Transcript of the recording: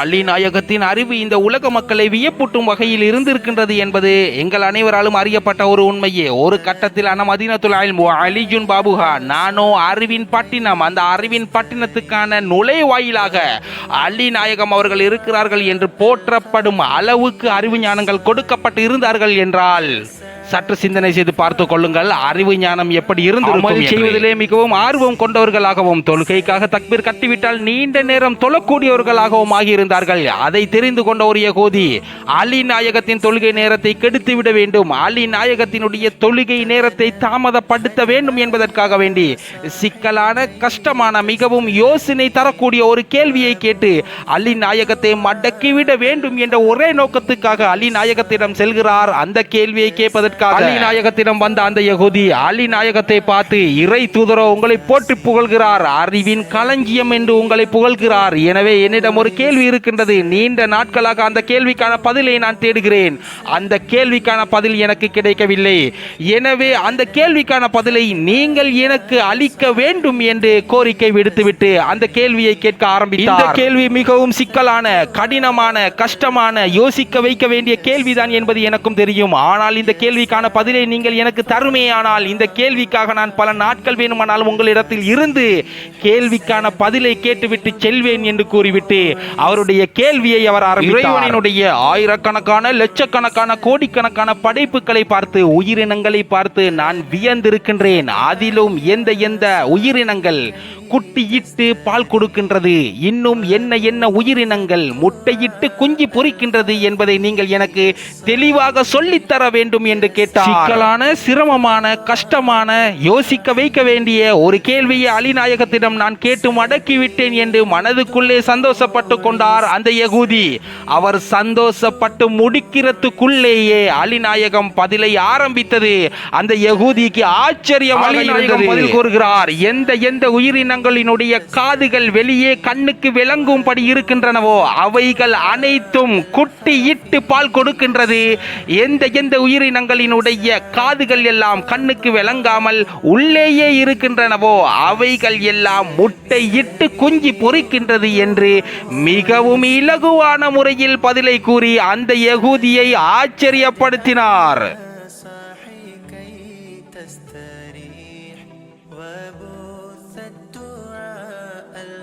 அள்ளிநாயகத்தின் நாயகத்தின் அறிவு இந்த உலக மக்களை வியப்பூட்டும் வகையில் இருந்திருக்கின்றது என்பது எங்கள் அனைவராலும் அறியப்பட்ட ஒரு உண்மையே. ஒரு கட்டத்தில் அன அலிஜுன் பாபுஹா நானோ அறிவின் பட்டினம். அந்த அறிவின் பட்டினத்துக்கான நுழைவாயிலாக அள்ளிநாயகம் நாயகம் அவர்கள் இருக்கிறார்கள் என்று போற்றப்படும் அளவுக்கு அறிவு ஞானங்கள் கொடுக்கப்பட்டு இருந்தார்கள் என்றால் சற்று சிந்தனை செய்து பார்த்து கொள்ளுங்கள். அறிவு ஞானம் எப்படி இருந்து செய்வதிலே மிகவும் ஆர்வம் கொண்டவர்களாகவும் தொழுகைக்காக தக்பீர் கட்டிவிட்டால் நீண்ட நேரம் தொழக்கூடியவர்களாகவும் ஆகியிருந்தார்கள். அதை தெரிந்து கொண்ட ஒரு யகூதி அலி நாயகத்தின் தொழுகை நேரத்தை கெடுத்து விட வேண்டும். அலி நாயகத்தினுடைய தொழுகை நேரத்தை தாமதப்படுத்த வேண்டும் என்பதற்காக வேண்டி சிக்கலான கஷ்டமான மிகவும் யோசனை தரக்கூடிய ஒரு கேள்வியை கேட்டு அலி நாயகத்தை மடக்கிவிட வேண்டும் என்ற ஒரே நோக்கத்துக்காக அலி நாயகத்திடம் செல்கிறார். அந்த கேள்வியை கேட்பதற்காக அலி நாயகத்திடம் வந்த அந்த யகுதி அலி நாயகத்தை பார்த்து இறை தூதரோ உங்களை போற்றி புகழ்கிறார். அறிவின் களஞ்சியம் என்று உங்களை புகழ்கிறார். எனவே என்னிடம் ஒரு கேள்வி இருக்கின்றது. நீண்ட நாட்களாக அந்த கேள்விக்கான பதிலை நான் தேடுகிறேன். அந்த கேள்விக்கான பதில் எனக்கு கிடைக்கவில்லை. எனவே அந்த கேள்விக்கான பதிலை நீங்கள் எனக்கு அளிக்க வேண்டும் என்று கோரிக்கை விடுத்துவிட்டு அந்த கேள்வியை கேட்க ஆரம்பித்தார். இந்த கேள்வி மிகவும் சிக்கலான கடினமான கஷ்டமான யோசிக்க வைக்க வேண்டிய கேள்விதான் என்பது எனக்கும் தெரியும். ஆனால் இந்த கேள்விக்கான பதிலை நீங்கள் எனக்கு தருமேயானால் இந்த கேள்விக்காக நான் பல நாட்கள் வேணுமானால் உங்களிடத்தில் இருந்து கேள்விக்கான பதிலை கேட்டுவிட்டு செல்வேன் என்று கூறிவிட்டு அவருடைய கேள்வியை அவர் ஆரம்பித்தார். இறைவனுடைய ஆயிரக்கணக்கான லட்சக்கணக்கான கோடிக்கணக்கான படைப்புகளை பார்த்து உயிரினங்களை பார்த்து நான் வியந்திருக்கின்றேன். அதிலும் எந்த எந்த உயிரினங்கள் குட்டியிட்டு பால் கொடுக்கின்றது. இன்னும் என்ன என்ன உயிரினங்கள் முட்டையிட்டு குஞ்சு பொரிக்கின்றது என்பதை நீங்கள் எனக்கு தெளிவாக சொல்லித்தர வேண்டும் என்று கேட்டார். சிக்கலான சிரமமான கஷ்டமான யோசிக்க வைக்க வேண்டிய ஒரு கேள்வியை அலிநாயகத்திடம் நான் கேட்டு மடக்கி விட்டேன் என்று மனதுக்குள்ளே சந்தோஷப்பட்டு கொண்டார் அந்த யகூதி. அவர் சந்தோஷப்பட்டு முடிக்கிறதுக்குள்ளேயே அலிநாயகம் பதிலை ஆரம்பித்தது. அந்த யகூதிக்கு ஆச்சரியமாக இருந்தது. பதில் கூறுகிறார். எந்த எந்த சத்தங்களினுடைய காதுகள் வெளியே கண்ணுக்கு விளங்கும்படி இருக்கின்றனவோ அவைகள் அனைத்தும் குட்டி இட்டு பால் கொடுக்கின்றது. எந்த எந்த உயிரினங்களினுடைய காதுகள் எல்லாம் கண்ணுக்கு விளங்காமல் உள்ளேயே இருக்கின்றனவோ அவைகள் எல்லாம் முட்டை இட்டு குஞ்சி பொறிக்கின்றது என்று மிகவும் இலகுவான முறையில் பதிலை கூறி அந்த யகுதியை ஆச்சரியப்படுத்தினார். تستريح said to.